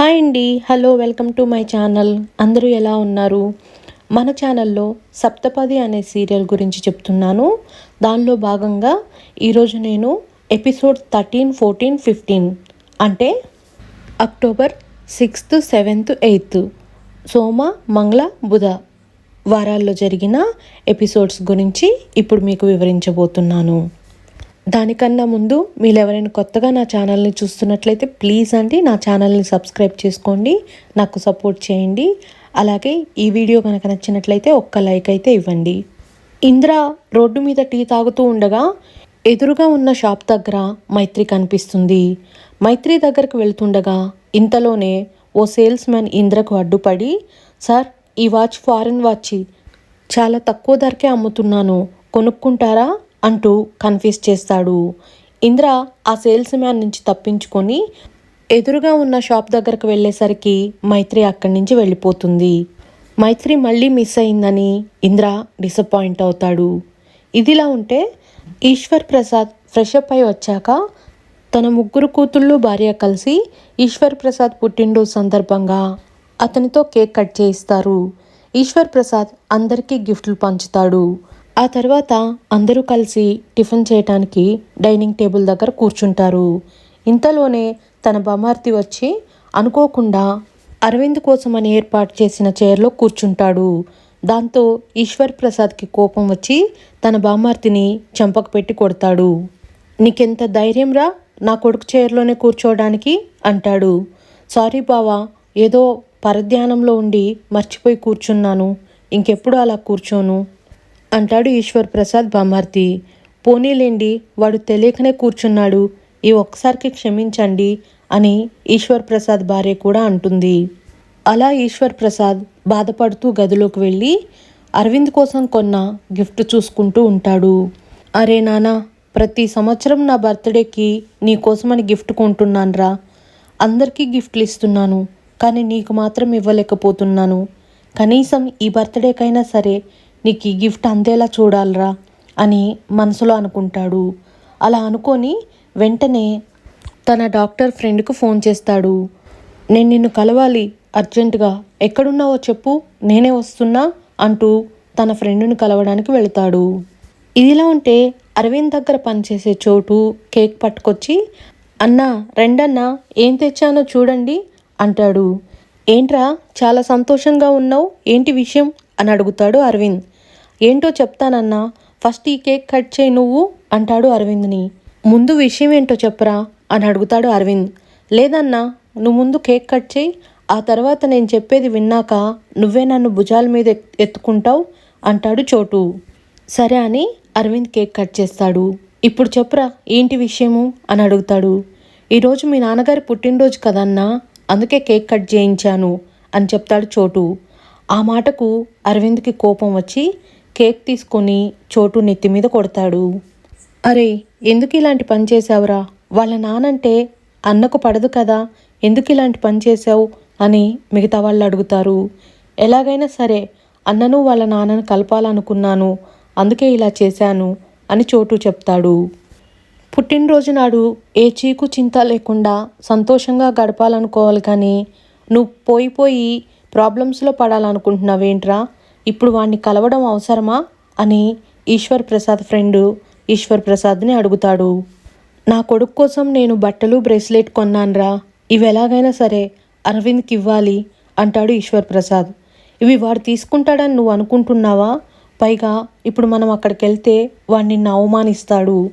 Hi అండి. Hello welcome to my channel. అందరూ ఎలా ఉన్నారు? మన ఛానల్లో సప్తపది అనే సీరియల్ గురించి చెప్తున్నాను. దానిలో భాగంగా ఈరోజు నేను ఎపిసోడ్ థర్టీన్ ఫోర్టీన్ ఫిఫ్టీన్ అంటే అక్టోబర్ సిక్స్త్ సెవెంత్ ఎయిత్ సోమ మంగళ బుధ వారాల్లో జరిగిన ఎపిసోడ్స్ గురించి ఇప్పుడు మీకు వివరించబోతున్నాను. దానికన్నా ముందు మీరు ఎవరైనా కొత్తగా నా ఛానల్ని చూస్తున్నట్లయితే ప్లీజ్ అండి నా ఛానల్ని సబ్స్క్రైబ్ చేసుకోండి నాకు సపోర్ట్ చేయండి. అలాగే ఈ వీడియో కనుక నచ్చినట్లయితే ఒక్క లైక్ అయితే ఇవ్వండి. ఇంద్ర రోడ్డు మీద టీ తాగుతూ ఉండగా ఎదురుగా ఉన్న షాప్ దగ్గర మైత్రి కనిపిస్తుంది. మైత్రి దగ్గరకు వెళ్తుండగా ఇంతలోనే ఓ సేల్స్ మ్యాన్ ఇంద్రకు అడ్డుపడి సార్ ఈ వాచ్ ఫారెన్ వాచ్ చాలా తక్కువ ధరకే అమ్ముతున్నాను కొనుక్కుంటారా? అంటూ కన్ఫ్యూజ్ చేస్తాడు. ఇంద్ర ఆ సేల్స్ మ్యాన్ నుంచి తప్పించుకొని ఎదురుగా ఉన్న షాప్ దగ్గరకు వెళ్ళేసరికి మైత్రి అక్కడి నుంచి వెళ్ళిపోతుంది. మైత్రి మళ్ళీ మిస్ అయిందని ఇంద్ర డిసప్పాయింట్ అవుతాడు. ఇదిలా ఉంటే ఈశ్వర్ ప్రసాద్ ఫ్రెషప్ అయి వచ్చాక తన ముగ్గురు కూతుళ్ళు భార్య కలిసి ఈశ్వర్ ప్రసాద్ పుట్టినరోజు సందర్భంగా అతనితో కేక్ కట్ చేయిస్తారు. ఈశ్వర్ ప్రసాద్ అందరికీ గిఫ్ట్లు పంచుతాడు. ఆ తర్వాత అందరూ కలిసి టిఫిన్ చేయటానికి డైనింగ్ టేబుల్ దగ్గర కూర్చుంటారు. ఇంతలోనే తన బమార్తి వచ్చి అనుకోకుండా అరవింద్ కోసమని ఏర్పాటు చేసిన చైర్లో కూర్చుంటాడు. దాంతో ఈశ్వర్ ప్రసాద్కి కోపం వచ్చి తన బామార్తిని చంపకు పెట్టి కొడతాడు. నీకెంత ధైర్యం రా నా కొడుకు చైర్లోనే కూర్చోవడానికి అంటాడు. సారీ బావా ఏదో పరధ్యానంలో ఉండి మర్చిపోయి కూర్చున్నాను. ఇంకెప్పుడు అలా కూర్చోను. అంటాడు ఈశ్వర్ ప్రసాద్ బామార్తి పోనీలేండి వాడు తెలియకనే కూర్చున్నాడు. ఈ ఒక్కసారికి క్షమించండి అని ఈశ్వర్ ప్రసాద్ భార్య కూడా అంటుంది. అలా ఈశ్వర్ ప్రసాద్ బాధపడుతూ గదిలోకి వెళ్ళి అరవింద్ కోసం కొన్న గిఫ్ట్ చూసుకుంటూ ఉంటాడు. అరే నానా ప్రతి సంవత్సరం నా బర్త్డేకి నీ కోసమని గిఫ్ట్ కొంటున్నానురా. అందరికీ గిఫ్ట్లు ఇస్తున్నాను కానీ నీకు మాత్రం ఇవ్వలేకపోతున్నాను. కనీసం ఈ బర్త్డేకైనా సరే నీకు ఈ గిఫ్ట్ అందేలా చూడాలరా అని మనసులో అనుకుంటాడు. అలా అనుకొని వెంటనే తన డాక్టర్ ఫ్రెండ్కు ఫోన్ చేస్తాడు. నేను నిన్ను కలవాలి అర్జెంటుగా. ఎక్కడున్నావో చెప్పు నేనే వస్తున్నా అంటూ తన ఫ్రెండ్ని కలవడానికి వెళతాడు. ఇదిలా ఉంటే అరవింద్ దగ్గర పనిచేసే చోటు కేక్ పట్టుకొచ్చి అన్నా రెండన్నా ఏం తెచ్చానో చూడండి అంటాడు. ఏంట్రా చాలా సంతోషంగా ఉన్నావు ఏంటి విషయం? అని అడుగుతాడు అరవింద్. ఏంటో చెప్తానన్నా. ఫస్ట్ ఈ కేక్ కట్ చేయి నువ్వు అంటాడు అరవింద్ని. ముందు విషయం ఏంటో చెప్పరా అని అడుగుతాడు అరవింద్. లేదన్నా నువ్వు ముందు కేక్ కట్ చేయి ఆ తర్వాత నేను చెప్పేది విన్నాక నువ్వే నన్ను భుజాల మీద ఎత్- ఎత్తుకుంటావు అంటాడు చోటు. సరే అని అరవింద్ కేక్ కట్ చేస్తాడు. ఇప్పుడు చెప్పరా ఏంటి విషయము అని అడుగుతాడు. ఈరోజు మీ నాన్నగారి పుట్టినరోజు కదన్నా అందుకే కేక్ కట్ చేయించాను అని చెప్తాడు చోటు. ఆ మాటకు అరవింద్కి కోపం వచ్చి కేక్ తీసుకొని చోటు నెత్తి మీద కొడతాడు. అరే ఎందుకు ఇలాంటి పని చేసావురా వాళ్ళ నానంటే అన్నకు పడదు కదా ఎందుకు ఇలాంటి పని చేసావు అని మిగతా వాళ్ళు అడుగుతారు. ఎలాగైనా సరే అన్నను వాళ్ళ నాన్నను కలపాలనుకున్నాను అందుకే ఇలా చేశాను అని చోటు చెప్తాడు. పుట్టినరోజు నాడు ఏ చీకు చింత లేకుండా సంతోషంగా గడపాలనుకోవాలి కానీ నువ్వు పోయి పోయి ప్రాబ్లమ్స్లో పడాలనుకుంటున్నావేంట్రా? ఇప్పుడు వాడిని కలవడం అవసరమా? అని ఈశ్వర్ ప్రసాద్ ఫ్రెండ్ ఈశ్వర్ ప్రసాద్ని అడుగుతాడు. నా కొడుకు కోసం నేను బట్టలు బ్రేస్లెట్ కొన్నానురా. ఇవి ఎలాగైనా సరే అరవింద్కి ఇవ్వాలి అంటాడు ఈశ్వర్ ప్రసాద్. ఇవి వాడు తీసుకుంటాడని నువ్వు అనుకుంటున్నావా? పైగా ఇప్పుడు మనం అక్కడికి వెళ్తే వాడు నిన్ను అవమానిస్తాడు.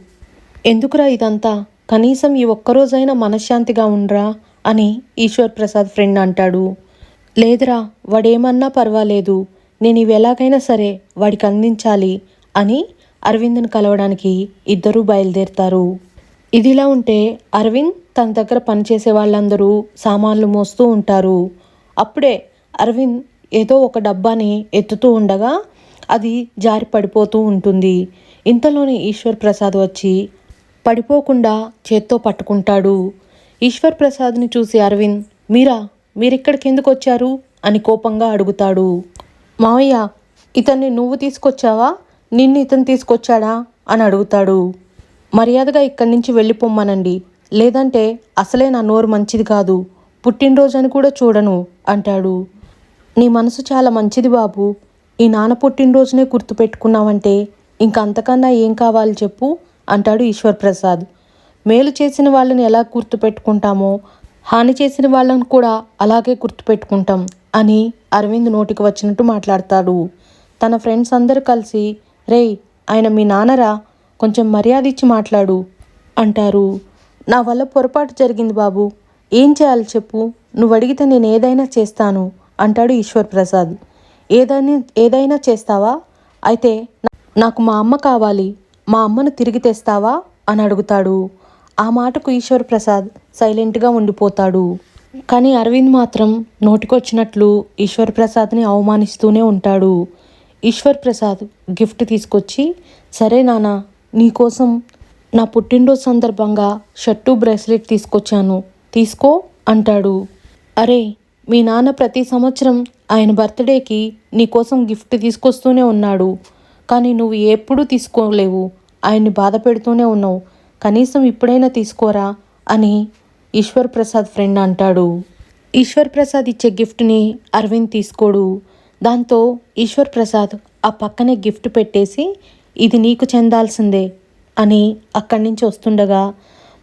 ఎందుకురా ఇదంతా? కనీసం ఈ ఒక్కరోజైనా మనశ్శాంతిగా ఉండరా? అని ఈశ్వర్ ప్రసాద్ ఫ్రెండ్ అంటాడు. లేదురా వాడేమన్నా పర్వాలేదు. నేను ఇవి ఎలాగైనా సరే వాడికి అందించాలి అని అరవింద్ని కలవడానికి ఇద్దరూ బయలుదేరుతారు. ఇదిలా ఉంటే అరవింద్ తన దగ్గర పనిచేసే వాళ్ళందరూ సామాన్లు మోస్తూ ఉంటారు. అప్పుడే అరవింద్ ఏదో ఒక డబ్బాని ఎత్తుతూ ఉండగా అది జారి పడిపోతూ ఉంటుంది. ఇంతలోనే ఈశ్వర్ ప్రసాద్ వచ్చి పడిపోకుండా చేత్తో పట్టుకుంటాడు. ఈశ్వర్ ప్రసాద్ని చూసి అరవింద్ మీరా మీరిక్కడికి ఎందుకు వచ్చారు? అని కోపంగా అడుగుతాడు. మావయ్య ఇతన్ని నువ్వు తీసుకొచ్చావా? నిన్ను ఇతను తీసుకొచ్చాడా? అని అడుగుతాడు. మర్యాదగా ఇక్కడి నుంచి వెళ్ళిపోమ్మనండి. లేదంటే అసలే నా నోరు మంచిది కాదు. పుట్టినరోజని కూడా చూడను అంటాడు. నీ మనసు చాలా మంచిది బాబు. ఈ నాన్న పుట్టినరోజునే గుర్తుపెట్టుకున్నావంటే ఇంక అంతకన్నా ఏం కావాలి చెప్పు అంటాడు ఈశ్వర్ ప్రసాద్ మేలు చేసిన వాళ్ళని ఎలా గుర్తుపెట్టుకుంటామో హాని చేసిన వాళ్ళని కూడా అలాగే గుర్తుపెట్టుకుంటాం. అని అరవింద్ నోటికి వచ్చినట్టు మాట్లాడతాడు. తన ఫ్రెండ్స్ అందరూ కలిసి రేయ్ ఆయన మీ నాన్నరా? కొంచెం మర్యాద ఇచ్చి మాట్లాడు అంటారు. నా వల్ల పొరపాటు జరిగింది బాబు. ఏం చేయాలి చెప్పు. నువ్వు అడిగితే నేను ఏదైనా చేస్తాను అంటాడు ఈశ్వర్ ప్రసాద్. ఏదైనా ఏదైనా చేస్తావా? అయితే నాకు మా అమ్మ కావాలి. మా అమ్మను తిరిగి తెస్తావా? అని అడుగుతాడు. ఆ మాటకు ఈశ్వర్ ప్రసాద్ సైలెంట్గా ఉండిపోతాడు. కానీ అరవింద్ మాత్రం నోటికొచ్చినట్లు ఈశ్వర్ ప్రసాద్ని అవమానిస్తూనే ఉంటాడు. ఈశ్వర్ ప్రసాద్ గిఫ్ట్ తీసుకొచ్చి సరే నాన్న నీకోసం నా పుట్టినరోజు సందర్భంగా షర్టు బ్రేస్లెట్ తీసుకొచ్చాను. తీసుకో అంటాడు. అరే మీ నాన్న ప్రతి సంవత్సరం ఆయన బర్త్డేకి నీకోసం గిఫ్ట్ తీసుకొస్తూనే ఉన్నాడు. కానీ నువ్వు ఎప్పుడూ తీసుకోలేవు. ఆయన్ని బాధ పెడుతూనే ఉన్నావు. కనీసం ఇప్పుడైనా తీసుకోరా అని ఈశ్వర్ ప్రసాద్ ఫ్రెండ్ అంటాడు. ఈశ్వర్ ప్రసాద్ ఇచ్చే గిఫ్ట్ని అరవింద్ తీసుకోడు. దాంతో ఈశ్వర్ ప్రసాద్ ఆ పక్కనే గిఫ్ట్ పెట్టేసి ఇది నీకు చెందాల్సిందే అని అక్కడి నుంచి వస్తుండగా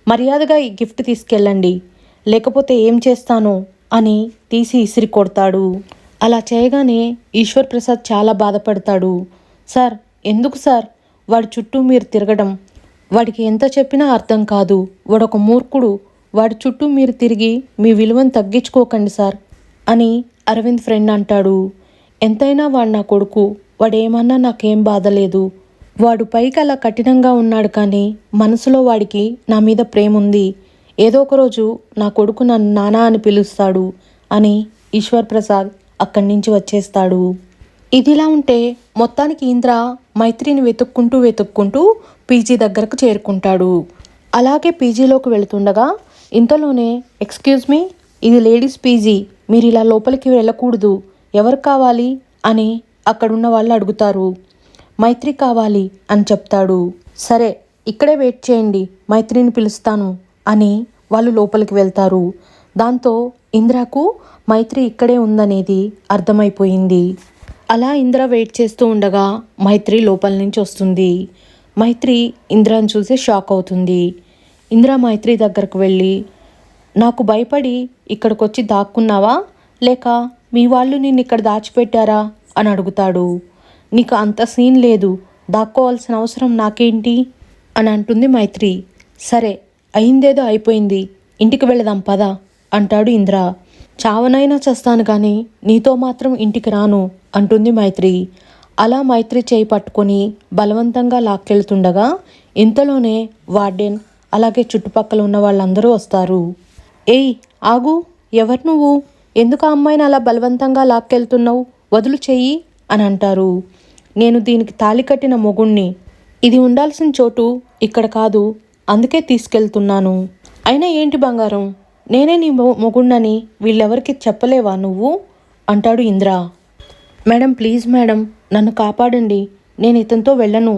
మర్యాదగా ఈ గిఫ్ట్ తీసుకెళ్ళండి. లేకపోతే ఏం చేస్తానో అని తీసి ఇసిరి కొడతాడు. అలా చేయగానే ఈశ్వర్ ప్రసాద్ చాలా బాధపడతాడు. సార్ ఎందుకు సార్? వాడి చుట్టూ మీరు తిరగడం. వాడికి ఎంత చెప్పినా అర్థం కాదు. వాడొక మూర్ఖుడు. వాడి చుట్టూ మీరు తిరిగి మీ విలువను తగ్గించుకోకండి సార్ అని అరవింద్ ఫ్రెండ్ అంటాడు. ఎంతైనా వాడు నా కొడుకు వాడేమన్నా నాకేం బాధ లేదు. వాడు పైకి అలా కఠినంగా ఉన్నాడు కానీ మనసులో వాడికి నా మీద ప్రేమ ఉంది. ఏదో ఒక రోజు నా కొడుకు నన్ను నానా అని పిలుస్తాడు అని ఈశ్వర్ ప్రసాద్ అక్కడి నుంచి వచ్చేస్తాడు. ఇదిలా ఉంటే మొత్తానికి ఇంద్ర మైత్రిని వెతుక్కుంటూ వెతుక్కుంటూ పీజీ దగ్గరకు చేరుకుంటాడు. అలాగే పీజీలోకి వెళుతుండగా ఇంతలోనే ఎక్స్క్యూజ్ మీ ఇది లేడీస్ పీజీ మీరు ఇలా లోపలికి వెళ్ళకూడదు. ఎవరు కావాలి? అని అక్కడున్న వాళ్ళు అడుగుతారు. మైత్రి కావాలి అని చెప్తాడు. సరే ఇక్కడే వెయిట్ చేయండి మైత్రిని పిలుస్తాను అని వాళ్ళు లోపలికి వెళ్తారు. దాంతో ఇంద్రకు మైత్రి ఇక్కడే ఉందనేది అర్థమైపోయింది. అలా ఇంద్ర వెయిట్ చేస్తూ ఉండగా మైత్రి లోపల నుంచి వస్తుంది. మైత్రి ఇంద్రాని చూసి షాక్ అవుతుంది. ఇందిరా మైత్రి దగ్గరకు వెళ్ళి నాకు భయపడి ఇక్కడికి వచ్చి దాక్కున్నావా? లేక మీ వాళ్ళు నిన్ను ఇక్కడ దాచిపెట్టారా? అని అడుగుతాడు. నీకు అంత సీన్ లేదు. దాక్కోవాల్సిన అవసరం నాకేంటి? అని అంటుంది మైత్రి. సరే అయిందేదో అయిపోయింది. ఇంటికి వెళదాం పద అంటాడు ఇంద్ర. చావనైనా చేస్తాను కానీ నీతో మాత్రం ఇంటికి రాను అంటుంది మైత్రి. అలా మైత్రి చేయి పట్టుకొని బలవంతంగా లాక్కెళ్తుండగా ఇంతలోనే వార్డెన్ అలాగే చుట్టుపక్కల ఉన్న వాళ్ళందరూ వస్తారు. ఏయ్ ఆగు ఎవరు నువ్వు? ఎందుకు ఆ అమ్మాయిని అలా బలవంతంగా లాక్కెళ్తున్నావు? వదులు చెయ్యి అని అంటారు. నేను దీనికి తాళి కట్టిన మొగుణ్ణి. ఇది ఉండాల్సిన చోటు ఇక్కడ కాదు అందుకే తీసుకెళ్తున్నాను. అయినా ఏంటి బంగారం? నేనే నీ మొ మొగుణ్ణని వీళ్ళెవరికి చెప్పలేవా నువ్వు? అంటాడు ఇంద్ర. మేడం ప్లీజ్ మేడం నన్ను కాపాడండి. నేను ఇతనితో వెళ్ళను.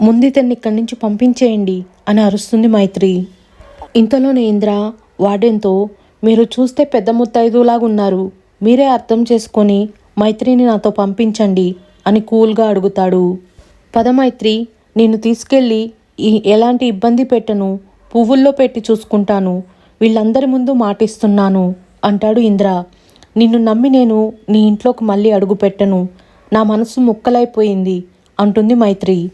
ముందు ఇతన్ని ఇక్కడి నుంచి పంపించేయండి. అని అరుస్తుంది మైత్రి. ఇంతలోనే ఇంద్ర వార్డెన్తో మీరు చూస్తే పెద్ద ఉన్నారు మీరే అర్థం చేసుకొని మైత్రిని నాతో పంపించండి అని కూల్గా అడుగుతాడు. పద మైత్రి నిన్ను తీసుకెళ్ళి ఈ ఎలాంటి ఇబ్బంది పెట్టను. పువ్వుల్లో పెట్టి చూసుకుంటాను. వీళ్ళందరి ముందు మాటిస్తున్నాను అంటాడు ఇంద్ర. నిన్ను నమ్మి నేను నీ ఇంట్లోకి మళ్ళీ అడుగు పెట్టను నా మనసు ముక్కలైపోయింది అంటుంది మైత్రి.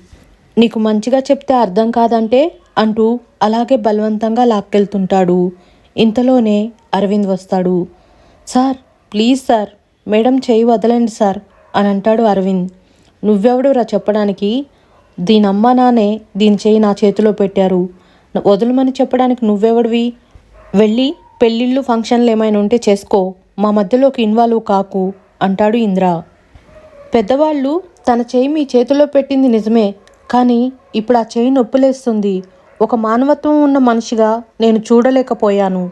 నీకు మంచిగా చెప్తే అర్థం కాదంటే అంటూ అలాగే బలవంతంగా లాక్కెళ్తుంటాడు. ఇంతలోనే అరవింద్ వస్తాడు. సార్ ప్లీజ్ సార్ మేడం చేయి వదలండి సార్ అని అంటాడు అరవింద్. నువ్వెవడురా చెప్పడానికి? దీని అమ్మ నానే దీని చేయి నా చేతిలో పెట్టారు. వదలమని చెప్పడానికి నువ్వెవడివి? వెళ్ళి పెళ్ళిళ్ళు ఫంక్షన్లు ఏమైనా ఉంటే చేసుకో. మా మధ్యలోకి ఇన్వాల్వ్ కాకు అంటాడు ఇంద్ర. పెద్దవాళ్ళు తన చేయి మీ చేతిలో పెట్టింది నిజమే. కానీ ఇప్పుడు ఆ చేయి నొప్పిలేస్తుంది. ఒక మానవత్వం ఉన్న మనిషిగా నేను చూడలేకపోయాను.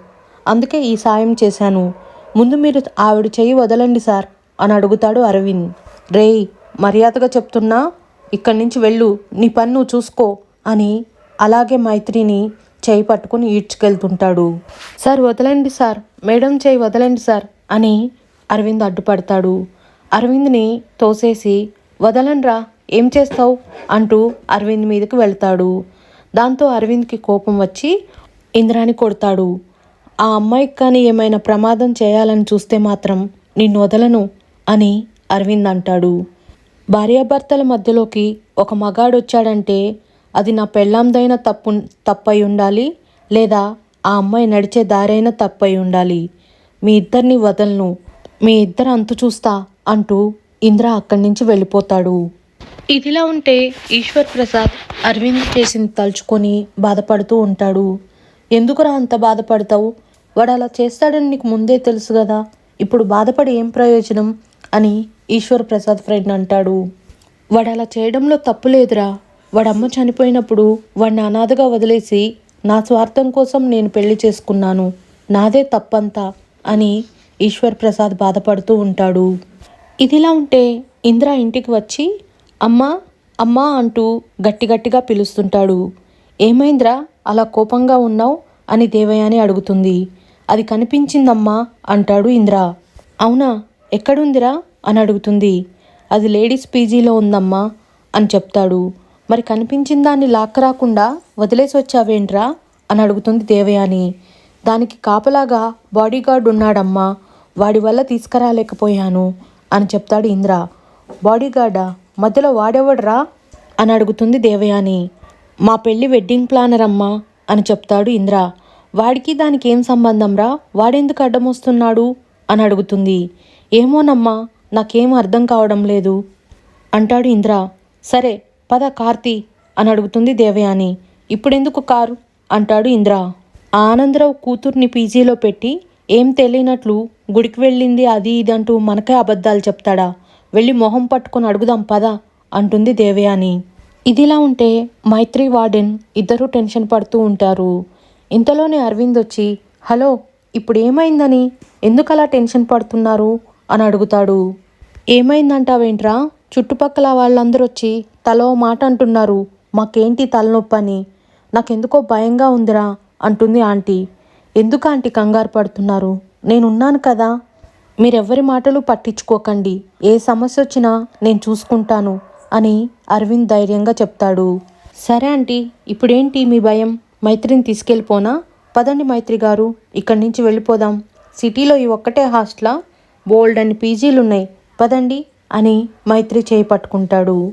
అందుకే ఈ సాయం చేశాను. ముందు మీరు ఆవిడ చేయి వదలండి సార్ అని అడుగుతాడు అరవింద్. రేయ్ మర్యాదగా చెప్తున్నా ఇక్కడి నుంచి వెళ్ళు నీ పని నువ్వు చూసుకో అని అలాగే మైత్రిని చేయి పట్టుకుని ఈడ్చుకెళ్తుంటాడు. సార్ వదలండి సార్. మేడం చేయి వదలండి సార్ అని అరవింద్ అడ్డుపడతాడు. అరవింద్ని తోసేసి వదలండ్రా ఏం చేస్తావు? అంటూ అరవింద్ మీదకి వెళ్తాడు. దాంతో అరవింద్కి కోపం వచ్చి ఇంద్రాని కొడతాడు. ఆ అమ్మాయికి కానీ ఏమైనా ప్రమాదం చేయాలని చూస్తే మాత్రం నిన్ను వదలను అని అరవింద్ అంటాడు. భార్యాభర్తల మధ్యలోకి ఒక మగాడు వచ్చాడంటే అది నా పెళ్ళాందైన తప్పు తప్పై ఉండాలి లేదా ఆ అమ్మాయి నడిచే దారైనా తప్పై ఉండాలి. మీ ఇద్దరిని వదలను. మీ ఇద్దరు అంతు చూస్తా అంటూ ఇంద్ర అక్కడి నుంచి వెళ్ళిపోతాడు. ఇదిలా ఉంటే ఈశ్వర్ ప్రసాద్ అరవింద్ చేసింది తలుచుకొని బాధపడుతూ ఉంటాడు. ఎందుకురా అంత బాధపడతావు? వాడు అలా చేస్తాడని నీకు ముందే తెలుసు కదా. ఇప్పుడు బాధపడి ఏం ప్రయోజనం? అని ఈశ్వర్ ప్రసాద్ ఫ్రెండ్ అంటాడు. వాడు అలా చేయడంలో తప్పు లేదురా. వాడమ్మ చనిపోయినప్పుడు వాడిని అనాథగా వదిలేసి నా స్వార్థం కోసం నేను పెళ్ళి చేసుకున్నాను. నాదే తప్పంతా అని ఈశ్వర్ ప్రసాద్ బాధపడుతూ ఉంటాడు. ఇదిలా ఉంటే ఇంద్ర ఇంటికి వచ్చి అమ్మా అమ్మా అంటూ గట్టి గట్టిగా పిలుస్తుంటాడు. ఏమైందిరా అలా కోపంగా ఉన్నావు? అని దేవయాని అడుగుతుంది. అది కనిపించిందమ్మా అంటాడు ఇంద్ర. అవునా ఎక్కడుందిరా? అని అడుగుతుంది. అది లేడీస్ పీజీలో ఉందమ్మా అని చెప్తాడు. మరి కనిపించిన దాన్ని లాక్కరాకుండా వదిలేసి వచ్చావేంట్రా? అని అడుగుతుంది దేవయాని. దానికి కాపలాగా బాడీగార్డ్ ఉన్నాడమ్మా. వాడి వల్ల తీసుకురాలేకపోయాను అని చెప్తాడు ఇంద్ర. బాడీగార్డా? మధ్యలో వాడెవడ్రా? అని అడుగుతుంది దేవయాని. మా పెళ్ళి వెడ్డింగ్ ప్లానర్ అమ్మా అని చెప్తాడు ఇంద్ర. వాడికి దానికి ఏం సంబంధం రా వాడెందుకు అడ్డం వస్తున్నాడు? అని అడుగుతుంది. ఏమోనమ్మా నాకేం అర్థం కావడం లేదు అంటాడు ఇంద్ర. సరే పద కార్తీ అని అడుగుతుంది దేవయాని. ఇప్పుడెందుకు కారు? అంటాడు ఇంద్ర. ఆనందరావు కూతుర్ని పీజీలో పెట్టి ఏం తెలియనట్లు గుడికి వెళ్ళింది అది ఇది అంటూ మనకే అబద్ధాలు చెప్తాడా? వెళ్ళి మొహం పట్టుకొని అడుగుదాం పద అంటుంది దేవయాని. ఇదిలా ఉంటే మైత్రి వార్డెన్ ఇద్దరూ టెన్షన్ పడుతూ ఉంటారు. ఇంతలోనే అరవింద్ వచ్చి హలో ఇప్పుడు ఏమైందని ఎందుకు అలా టెన్షన్ పడుతున్నారు? అని అడుగుతాడు. ఏమైందంటావేంట్రా? చుట్టుపక్కల వాళ్ళందరూ వచ్చి తలో మాట అంటున్నారు. మాకేంటి తలనొప్పి అని నాకెందుకో భయంగా ఉందిరా అంటుంది ఆంటీ. ఎందుకు ఆంటీ కంగారు పడుతున్నారు? నేనున్నాను కదా? మీరెవ్వరి మాటలు పట్టించుకోకండి. ఏ సమస్య వచ్చినా నేను చూసుకుంటాను అని అరవింద్ ధైర్యంగా చెప్తాడు. సరే ఆంటీ ఇప్పుడేంటి మీ భయం? మైత్రిని తీసుకెళ్ళిపోనా? పదండి మైత్రి గారు ఇక్కడి నుంచి వెళ్ళిపోదాం. సిటీలో ఈ ఒక్కటే హాస్టలా? బోల్డ్ అని పీజీలు ఉన్నాయి పదండి అని మైత్రి చేయి పట్టుకుంటాడు.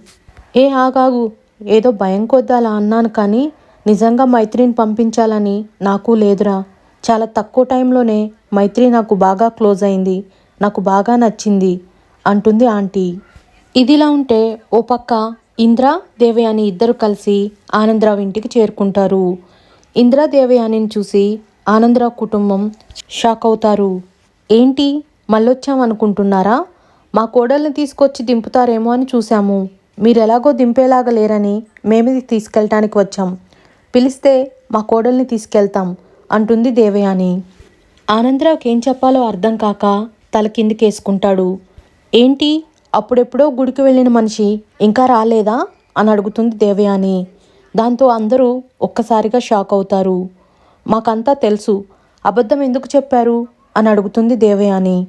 ఏ ఆగాగు ఏదో భయం కొద్ది అలా అన్నాను కానీ నిజంగా మైత్రిని పంపించాలని నాకు లేదురా. చాలా తక్కువ టైంలోనే మైత్రి నాకు బాగా క్లోజ్ అయింది. నాకు బాగా నచ్చింది అంటుంది ఆంటీ. ఇదిలా ఉంటే ఓ పక్క ఇంద్ర దేవయాని ఇద్దరు కలిసి ఆనందరావు ఇంటికి చేరుకుంటారు. ఇంద్ర దేవయానిని చూసి ఆనందరావు కుటుంబం షాక్ అవుతారు. ఏంటి మళ్ళొచ్చామనుకుంటున్నారా మా కోడల్ని తీసుకొచ్చి దింపుతారేమో అని చూశాము. మీరు ఎలాగో దింపేలాగా లేరని మేమే తీసుకెళ్ళటానికి వచ్చాం. పిలిస్తే మా కోడల్ని తీసుకెళ్తాం అంటుంది దేవయాని. ఆనందరావుకి ఏం చెప్పాలో అర్థం కాక తల కిందికేసుకుంటాడు ఏంటి? అప్పుడెప్పుడో గుడికి వెళ్ళిన మనిషి ఇంకా రాలేదా? అని అడుగుతుంది దేవయాని. దాంతో అందరూ ఒక్కసారిగా షాక్ అవుతారు. మాకంతా తెలుసు. అబద్ధం ఎందుకు చెప్పారు? అని అడుగుతుంది దేవయాని.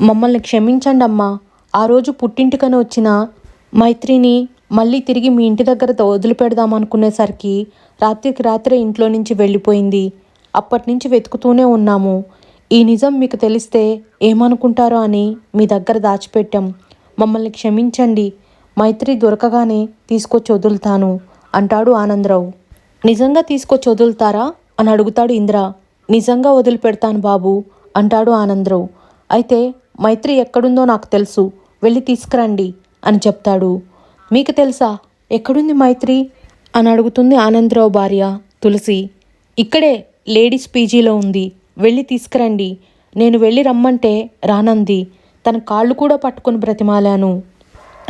మమ్మల్ని క్షమించండి అమ్మా ఆ రోజు పుట్టింటికని వచ్చిన మైత్రిని మళ్ళీ తిరిగి మీ ఇంటి దగ్గర వదిలిపెడదాం అనుకునేసరికి రాత్రికి రాత్రే ఇంట్లో నుంచి వెళ్ళిపోయింది. అప్పటి నుంచి వెతుకుతూనే ఉన్నాము. ఈ నిజం మీకు తెలిస్తే ఏమనుకుంటారో అని మీ దగ్గర దాచిపెట్టాం. మమ్మల్ని క్షమించండి. మైత్రి దొరకగానే తీసుకొచ్చి వదులుతాను అంటాడు ఆనందరావు. నిజంగా తీసుకొచ్చి వదులుతారా? అని అడుగుతాడు ఇంద్ర. నిజంగా వదిలిపెడతాను బాబు అంటాడు ఆనందరావు. అయితే మైత్రి ఎక్కడుందో నాకు తెలుసు. వెళ్ళి తీసుకురండి అని చెప్తాడు. మీకు తెలుసా? ఎక్కడుంది మైత్రి? అని అడుగుతుంది ఆనందరావు భార్య తులసి. ఇక్కడే లేడీస్ పీజీలో ఉంది. వెళ్ళి తీసుకురండి. నేను వెళ్ళి రమ్మంటే రానంది తన కాళ్ళు కూడా పట్టుకుని బ్రతిమాలాను.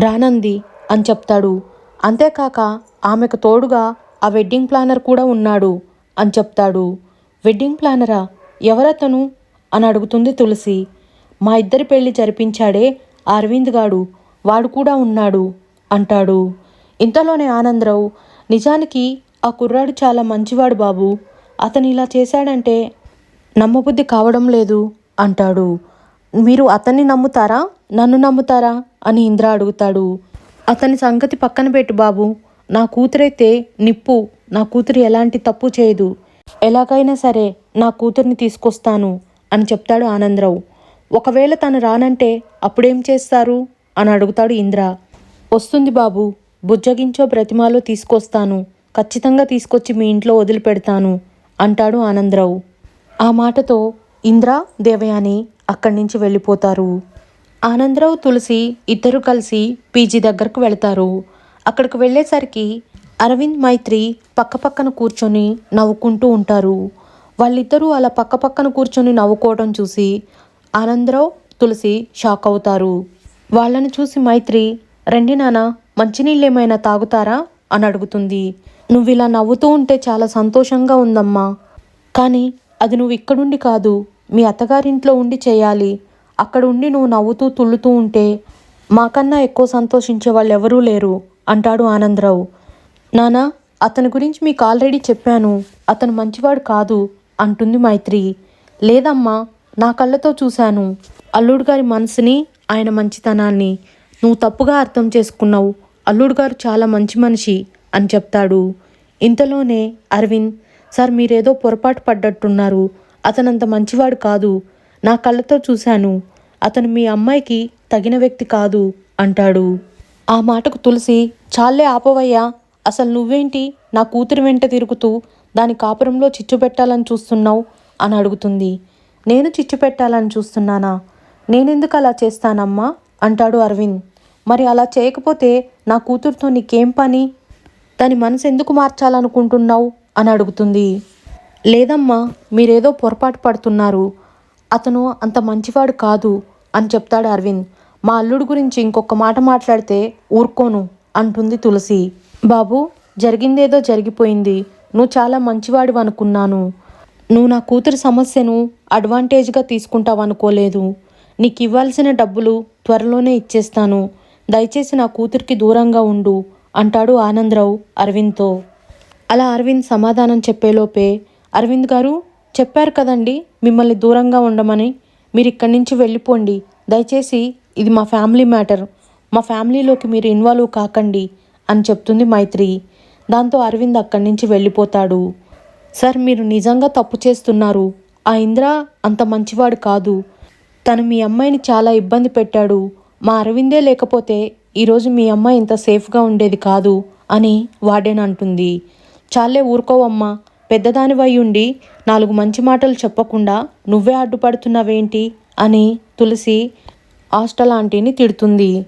రానంది అని చెప్తాడు. అంతేకాక ఆమెకు తోడుగా ఆ వెడ్డింగ్ ప్లానర్ కూడా ఉన్నాడు అని చెప్తాడు. వెడ్డింగ్ ప్లానరా? ఎవరతను? అని అడుగుతుంది తులసి. మా ఇద్దరి పెళ్ళి జరిపించాడే అరవింద్ గాడు వాడు కూడా ఉన్నాడు అంటాడు. ఇంతలోనే ఆనందరావు నిజానికి ఆ కుర్రాడు చాలా మంచివాడు బాబు. అతను ఇలా చేశాడంటే నమ్మబుద్ధి కావడం లేదు అంటాడు. మీరు అతన్ని నమ్ముతారా? నన్ను నమ్ముతారా? అని ఇంద్ర అడుగుతాడు. అతని సంగతి పక్కన పెట్టు బాబు. నా కూతురైతే నిప్పు. నా కూతురు ఎలాంటి తప్పు చేయదు. ఎలాగైనా సరే నా కూతుర్ని తీసుకొస్తాను అని చెప్తాడు ఆనందరావు. ఒకవేళ తను రానంటే అప్పుడేం చేస్తారు? అని అడుగుతాడు ఇంద్ర. వస్తుంది బాబు. బుజ్జగించో బ్రతిమాలో తీసుకొస్తాను. ఖచ్చితంగా తీసుకొచ్చి మీ ఇంట్లో వదిలిపెడతాను అంటాడు ఆనందరావు. ఆ మాటతో ఇంద్ర దేవయాని అక్కడి నుంచి వెళ్ళిపోతారు. ఆనందరావు తులసి ఇద్దరు కలిసి పీజీ దగ్గరకు వెళతారు. అక్కడికి వెళ్ళేసరికి అరవింద్ మైత్రి పక్కపక్కన కూర్చొని నవ్వుకుంటూ ఉంటారు. వాళ్ళిద్దరూ అలా పక్కపక్కన కూర్చొని నవ్వుకోవడం చూసి ఆనందరావు తులసి షాక్ అవుతారు. వాళ్ళని చూసి మైత్రి రండి నాన్న మంచినీళ్ళు ఏమైనా తాగుతారా? అని అడుగుతుంది. నువ్వు ఇలా నవ్వుతూ ఉంటే చాలా సంతోషంగా ఉందమ్మా. కానీ అది నువ్వు ఇక్కడుండి కాదు మీ అత్తగారింట్లో ఉండి చేయాలి. అక్కడ ఉండి నువ్వు నవ్వుతూ తుళ్ళుతూ ఉంటే మాకన్నా ఎక్కువ సంతోషించే వాళ్ళు ఎవరూ లేరు అంటాడు ఆనందరావు. నానా అతని గురించి మీకు ఆల్రెడీ చెప్పాను అతను మంచివాడు కాదు అంటుంది మైత్రి. లేదమ్మా నా కళ్ళతో చూశాను. అల్లుడు గారి మనసుని ఆయన మంచితనాన్ని నువ్వు తప్పుగా అర్థం చేసుకున్నావు. అల్లుడు గారు చాలా మంచి మనిషి అని చెప్తాడు. ఇంతలోనే అరవింద్ సార్ మీరేదో పొరపాటు పడ్డట్టున్నారు. అతనంత మంచివాడు కాదు. నా కళ్ళతో చూశాను. అతను మీ అమ్మాయికి తగిన వ్యక్తి కాదు అంటాడు. ఆ మాటకు తులసి చాలే ఆపవయ్యా. అసలు నువ్వేంటి? నా కూతురు వెంట తిరుగుతూ దాని కాపురంలో చిచ్చు పెట్టాలని చూస్తున్నావు? అని అడుగుతుంది. నేను చిచ్చు పెట్టాలని చూస్తున్నానా? నేనెందుకు అలా చేస్తానమ్మా? అంటాడు అరవింద్. మరి అలా చేయకపోతే నా కూతురుతో నీకేం పని? దాని మనసు ఎందుకు మార్చాలనుకుంటున్నావు? అని అడుగుతుంది. లేదమ్మా మీరేదో పొరపాటు పడుతున్నారు. అతను అంత మంచివాడు కాదు అని చెప్తాడు అరవింద్. మా అల్లుడు గురించి ఇంకొక మాట మాట్లాడితే ఊరుకోను అంటుంది తులసి. బాబు జరిగిందేదో జరిగిపోయింది. నువ్వు చాలా మంచివాడు అనుకున్నాను. నువ్వు నా కూతురి సమస్యను అడ్వాంటేజ్గా తీసుకుంటావు అనుకోలేదు. నీకు ఇవ్వాల్సిన డబ్బులు త్వరలోనే ఇచ్చేస్తాను. దయచేసి నా కూతురికి దూరంగా ఉండు అంటాడు ఆనందరావు అరవింద్తో. అలా అరవింద్ సమాధానం చెప్పేలోపే అరవింద్ గారు చెప్పారు కదండి మిమ్మల్ని దూరంగా ఉండమని. మీరు ఇక్కడి నుంచి వెళ్ళిపోండి. దయచేసి ఇది మా ఫ్యామిలీ మ్యాటర్. మా ఫ్యామిలీలోకి మీరు ఇన్వాల్వ్ కాకండి అని చెప్తుంది మైత్రి. దాంతో అరవింద్ అక్కడి నుంచి వెళ్ళిపోతాడు. సార్ మీరు నిజంగా తప్పు చేస్తున్నారు. ఆ ఇంద్ర అంత మంచివాడు కాదు. తను మీ అమ్మాయిని చాలా ఇబ్బంది పెట్టాడు. మా అరవిందే లేకపోతే ఈరోజు మీ అమ్మాయి ఇంత సేఫ్గా ఉండేది కాదు అని వాడేనంటుంది చాలే ఊరుకోవమ్మా. పెద్దదానివై ఉండి నాలుగు మంచి మాటలు చెప్పకుండా నువ్వే అడ్డుపడుతున్నావేంటి? అని తులసి హాస్టల్ ఆంటీని తిడుతుంది.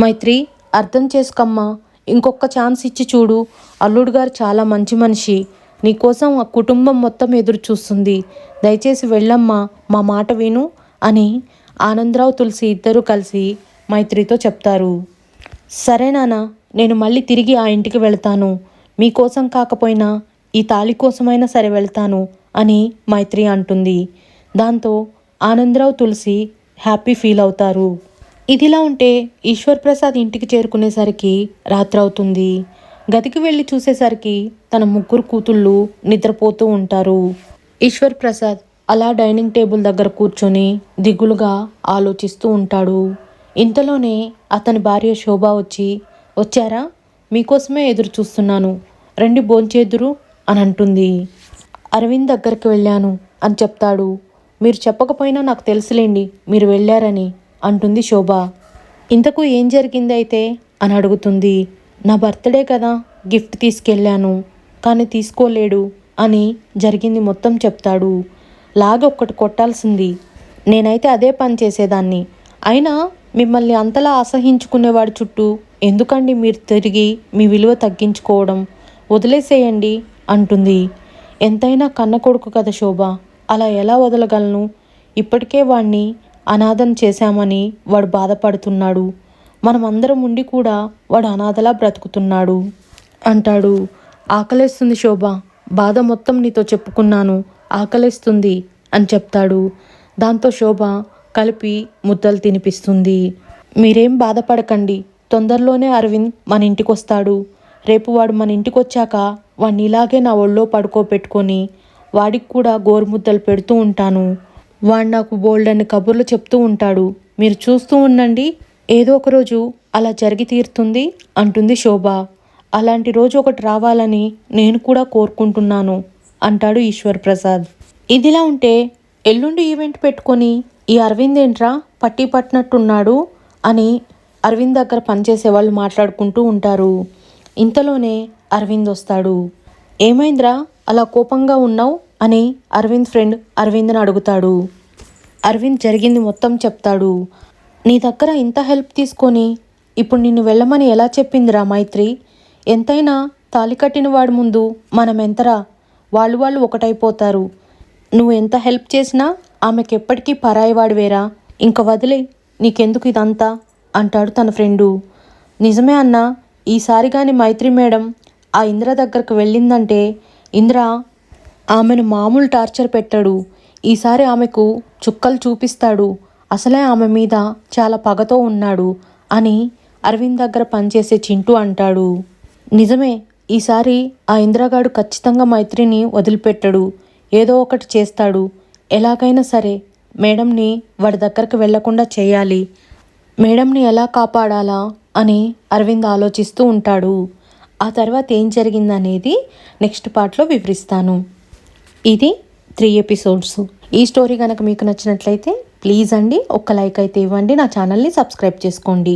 మైత్రి అర్థం చేసుకోమ్మా. ఇంకొక ఛాన్స్ ఇచ్చి చూడు. అల్లుడు గారు చాలా మంచి మనిషి. నీకోసం ఆ కుటుంబం మొత్తం ఎదురు చూస్తుంది. దయచేసి వెళ్ళమ్మా. మా మాట విను అని ఆనందరావు తులసి ఇద్దరూ కలిసి మైత్రితో చెప్తారు. సరే నాన్న నేను మళ్ళీ తిరిగి ఆ ఇంటికి వెళ్తాను. మీకోసం కాకపోయినా ఈ తాళి కోసమైనా సరే వెళ్తాను అని మైత్రి అంటుంది. దాంతో ఆనందరావు తులసి హ్యాపీ ఫీల్ అవుతారు. ఇదిలా ఉంటే ఈశ్వర్ ప్రసాద్ ఇంటికి చేరుకునేసరికి రాత్రి అవుతుంది గదికి వెళ్ళి చూసేసరికి తన ముగ్గురు కూతుళ్ళు నిద్రపోతూ ఉంటారు. ఈశ్వర్ ప్రసాద్ అలా డైనింగ్ టేబుల్ దగ్గర కూర్చొని దిగులుగా ఆలోచిస్తూ ఉంటాడు. ఇంతలోనే అతని భార్య శోభ వచ్చి వచ్చారా? మీకోసమే ఎదురు చూస్తున్నాను. రండి భోంచేదురు అని అంటుంది. అరవింద్ దగ్గరికి వెళ్ళాను అని చెప్తాడు. మీరు చెప్పకపోయినా నాకు తెలుసులేండి మీరు వెళ్ళారని అంటుంది శోభ. ఇంతకు ఏం జరిగింది అయితే అని అడుగుతుంది. నా బర్త్డే కదా గిఫ్ట్ తీసుకెళ్ళాను కానీ తీసుకోలేడు అని జరిగింది మొత్తం చెప్తాడు. లాగ ఒక్కటి కొట్టాల్సింది. నేనైతే అదే పని చేసేదాన్ని. అయినా మిమ్మల్ని అంతలా అసహించుకునేవాడి చుట్టూ ఎందుకండి మీరు తిరిగి మీ విలువ తగ్గించుకోవడం? వదిలేసేయండి అంటుంది. ఎంతైనా కన్న కొడుకు కదా శోభ అలా ఎలా వదలగలను? ఇప్పటికే వాణ్ణి అనాథం చేశామని వాడు బాధపడుతున్నాడు. మనం అందరం ఉండి కూడా వాడు అనాథలా బ్రతుకుతున్నాడు అంటాడు. ఆకలేస్తుంది శోభ బాధ మొత్తం నీతో చెప్పుకున్నాను ఆకలేస్తుంది అని చెప్తాడు. దాంతో శోభ కలిపి ముద్దలు తినిపిస్తుంది. మీరేం బాధపడకండి తొందరలోనే అరవింద్ మన ఇంటికి వస్తాడు రేపు వాడు మన ఇంటికి వచ్చాక వాడిని ఇలాగే నా ఒళ్ళో పడుకోబెట్టుకొని వాడికి కూడా గోరుముద్దలు పెడుతూ ఉంటాను. వాడు నాకు బోల్డ్ అని కబుర్లు చెప్తూ ఉంటాడు. మీరు చూస్తూ ఉండండి. ఏదో ఒక రోజు అలా జరిగి తీరుతుంది అంటుంది శోభ. అలాంటి రోజు ఒకటి రావాలని నేను కూడా కోరుకుంటున్నాను అంటాడు ఈశ్వర్ ప్రసాద్. ఇదిలా ఉంటే ఎల్లుండి ఈవెంట్ పెట్టుకొని ఈ అరవింద్ ఏంట్రా పట్టి పట్టినట్టున్నాడు అని అరవింద్ దగ్గర పనిచేసే వాళ్ళు మాట్లాడుకుంటూ ఉంటారు. ఇంతలోనే అరవింద్ వస్తాడు. ఏమైందిరా? అలా కోపంగా ఉన్నావు? అని అరవింద్ ఫ్రెండ్ అరవింద్ని అడుగుతాడు. అరవింద్ జరిగింది మొత్తం చెప్తాడు. నీ దగ్గర ఇంత హెల్ప్ తీసుకొని ఇప్పుడు నిన్ను వెళ్ళమని ఎలా చెప్పిందిరా మైత్రి? ఎంతైనా తాలి కట్టిన వాడి ముందు మనం ఎంతరా? వాళ్ళు వాళ్ళు ఒకటైపోతారు. నువ్వు ఎంత హెల్ప్ చేసినా ఆమెకెప్పటికీ పరాయివాడివేరా ఇంక వదిలే నీకెందుకు ఇదంతా? అంటాడు తన ఫ్రెండు. నిజమే అన్న ఈసారి కానీ మైత్రి మేడం ఆ ఇంద్ర దగ్గరకు వెళ్ళిందంటే ఇంద్ర ఆమెను మామూలు టార్చర్ పెట్టాడు. ఈసారి ఆమెకు చుక్కలు చూపిస్తాడు. అసలే ఆమె మీద చాలా పగతో ఉన్నాడు అని అరవింద్ దగ్గర పనిచేసే చింటూ అంటాడు. నిజమే ఈసారి ఆ ఇంద్రగాడు ఖచ్చితంగా మైత్రిని వదిలిపెట్టడు. ఏదో ఒకటి చేస్తాడు. ఎలాగైనా సరే మేడంని వాడి దగ్గరకు వెళ్ళకుండా చేయాలి. మేడంని ఎలా కాపాడాలా? అని అరవింద్ ఆలోచిస్తూ ఉంటాడు. ఆ తర్వాత ఏం జరిగిందనేది నెక్స్ట్ పార్ట్లో వివరిస్తాను. ఇది త్రీ ఎపిసోడ్స్. ఈ స్టోరీ కనుక మీకు నచ్చినట్లయితే ప్లీజ్ అండి ఒక్క లైక్ అయితే ఇవ్వండి నా ఛానల్ని సబ్స్క్రైబ్ చేసుకోండి.